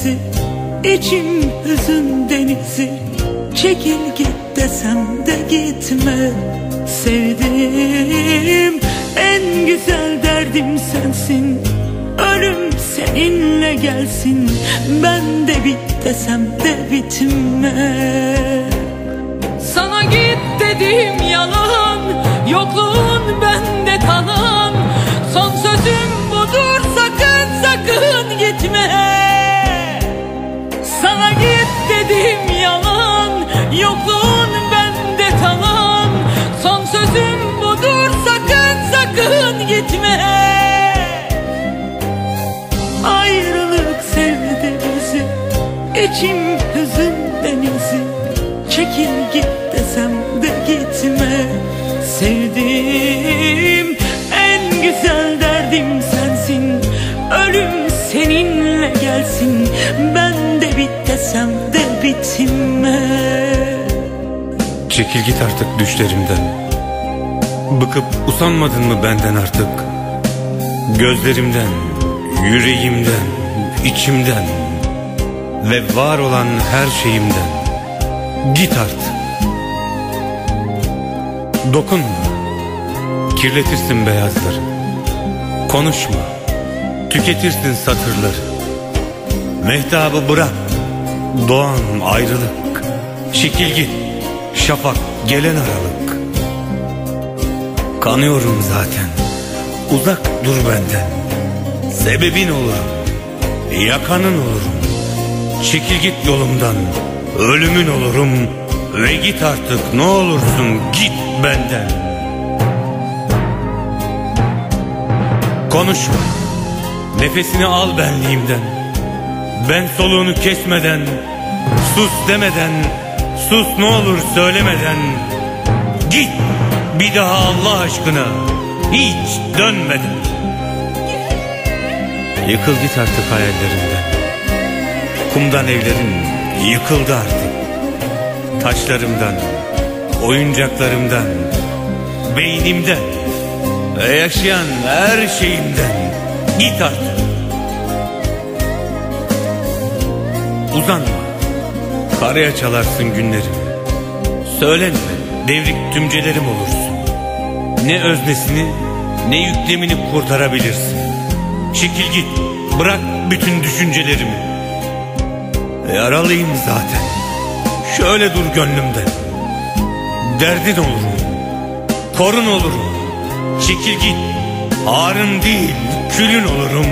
Bizi İçim hüzün denizi. Çekil git desem de gitme Sevdim en güzel derdim sensin. Ölüm seninle gelsin Ben de bit desem de bitme. Sana git dedim gitme Ayrılık sevdi bizi İçim hüzün denizi Çekil git desem de gitme. Sevdim en güzel derdim sensin. Ölüm seninle gelsin. Ben de bit desem de bitme. Çekil git artık düşlerimden Bıkıp usanmadın mı benden artık? Gözlerimden, yüreğimden, içimden Ve var olan her şeyimden. Git artık. Dokunma Kirletirsin beyazları. Konuşma. Tüketirsin satırları. Mehtabı bırak. Doğan ayrılık. Çekil git. Şafak gelen aralık Kanıyorum zaten. Uzak dur benden. Sebebin olurum. Yakanın olurum. Çekil git yolumdan. Ölümün olurum. Ve git artık ne olursun git benden. Konuşma. Nefesini al benliğimden. Ben soluğunu kesmeden Sus demeden Sus ne olur söylemeden. Git bir daha Allah aşkına Hiç dönmeden Yıkıl git artık hayallerinden. Kumdan evlerin yıkıldı artık. Taşlarımdan Oyuncaklarımdan Beynimden Yaşayan her şeyimden Git artık. Uzanma. Karaya çalarsın günlerimi. Söylenme devrik tümcelerim olursun Ne öznesini ne yüklemini kurtarabilirsin. Çekil git bırak bütün düşüncelerimi. Yaralıyım zaten. Şöyle dur gönlümde. Derdin olurum Korun olurum Çekil git. Harın değil külün olurum.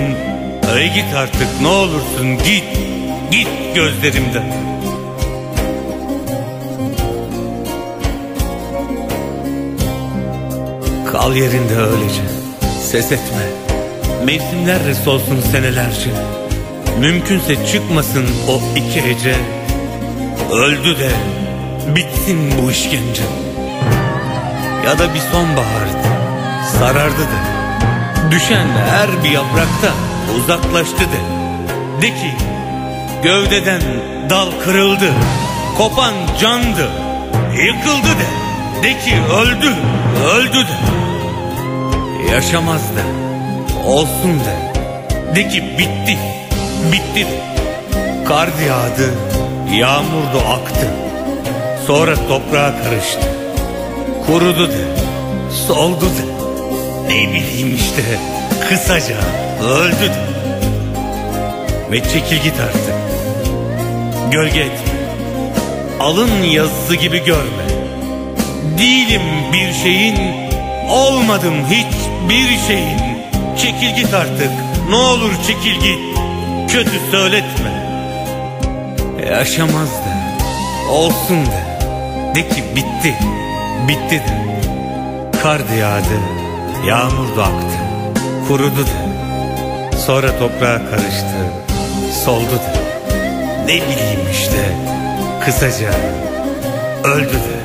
Ey git artık ne olursun git. Git gözlerimden Kal yerinde öylece. Ses etme. Mevsimler solsun senelerce. Mümkünse çıkmasın o iki hece Öldü de Bitsin bu işkence. Ya da bir sonbahardı. Sarardı da Düşen her bir yaprakta Uzaklaştı de. De ki Gövdeden dal kırıldı. Kopan candı. Yıkıldı de De ki öldü Öldü de. Yaşamaz da Olsun de. De ki bitti Bitti de. Kar yağdı Yağmur da aktı. Sonra toprağa karıştı. Kurudu de Soldu de. Ne bileyim işte Kısaca öldü de. Ve çekil git artık. Gölge etme Alın yazısı gibi görme Değilim bir şeyin Olmadım hiçbir şeyin. Çekil git artık Ne olur çekil git. Kötü söyletme. Yaşamaz da Olsun da. De ki bitti Bitti de. Kar da yağdı Yağmur da aktı Kurudu da. Sonra toprağa karıştı Soldu da. Ne bileyim işte Kısaca Öldü de